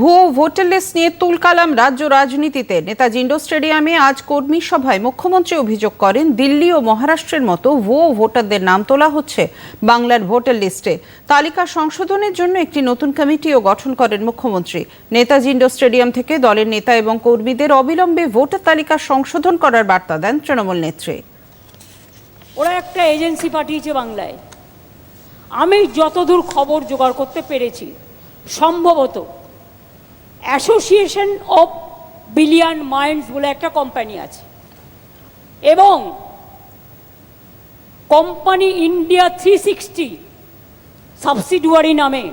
ভুয়ো voter list নিয়ে তুলকালাম রাজ্য রাজনীতিতে। নেতাজি ইন্ডোর স্টেডিয়ামে আজ কর্মী সভায় মুখ্যমন্ত্রী অভিযোগ করেন, দিল্লি ও মহারাষ্ট্রের মতো ভুয়ো ভোটারদের নাম তোলা হচ্ছে বাংলার ভোটার লিস্টে। তালিকা সংশোধনের জন্য একটি নতুন কমিটিও গঠন করেন মুখ্যমন্ত্রী। নেতাজি ইন্ডোর স্টেডিয়াম থেকে দলের নেতা এবং কর্মীদের অবিলম্বে ভোটার তালিকা সংশোধন করার বার্তা দেন তৃণমূল নেত্রী। ওরা একটা এজেন্সি পাঠিয়েছে বাংলায়। আমি যতদূর খবর জোগাড় করতে পেরেছি, সম্ভবত অ্যাসোসিয়েশন অফ বিলিয়ন মাইন্ডস বলে একটা কোম্পানি আছে। এবং company India three sixty subsidiary নামে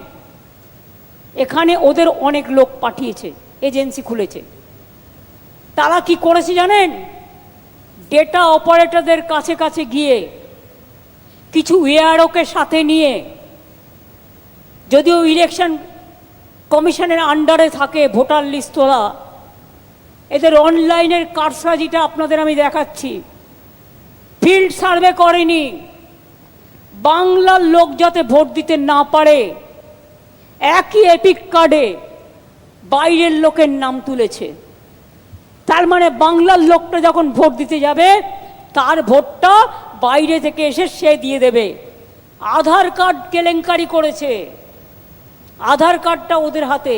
এখানে ওদের অনেক লোক পাঠিয়েছে এজেন্সি খুলেছে। তারা কি করেছে জানেন? ডেটা অপারেটরদের কাছে কাছে গিয়ে কিছু এআরওকে সাথে নিয়ে যদিও ইলেকশন কমিশনের আন্ডারে থাকে ভোটার লিস্ট তোলা এদের অনলাইনের কারসাজিটা আপনাদের আমি দেখাচ্ছি। ফিল্ড সার্ভে করেনি। বাংলার লোক যাতে ভোট দিতে না পারে, একই এপিক কার্ডে বাইরের লোকের নাম তুলেছে। তার মানে বাংলার লোকটা যখন ভোট দিতে যাবে, তার ভোটটা বাইরে থেকে এসে সে দিয়ে দেবে। আধার কার্ড কেলেঙ্কারি করেছে। আধার কার্ডটা ওদের হাতে।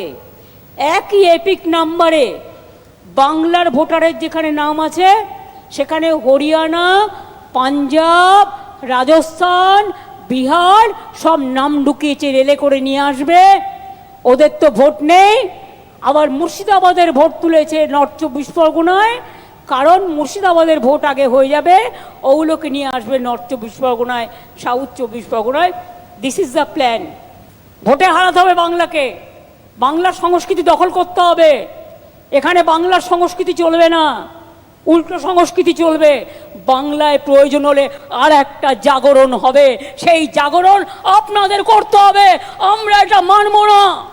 একই এপিক নাম্বারে বাংলার ভোটারের যেখানে নাম আছে, সেখানে হরিয়ানা, পাঞ্জাব, রাজস্থান, বিহার সব নাম ঢুকিয়েছে রেলে করে নিয়ে আসবে। ওদের তো ভোট নেই। আবার মুর্শিদাবাদের ভোট তুলেছে নর্থ চব্বিশ পরগনায় কারণ মুর্শিদাবাদের ভোট আগে হয়ে যাবে, ওগুলোকে নিয়ে আসবে নর্থ চব্বিশ পরগনায় সাউথ চব্বিশ পরগনায় দিস ইজ দ্য প্ল্যান ভোটে হারাতে হবে বাংলাকে। বাংলার সংস্কৃতি দখল করতে হবে। এখানে বাংলার সংস্কৃতি চলবে না। উল্টো সংস্কৃতি চলবে। বাংলায় প্রয়োজন হলে আর একটা জাগরণ হবে। সেই জাগরণ আপনাদের করতে হবে। আমরা এটা মানব না।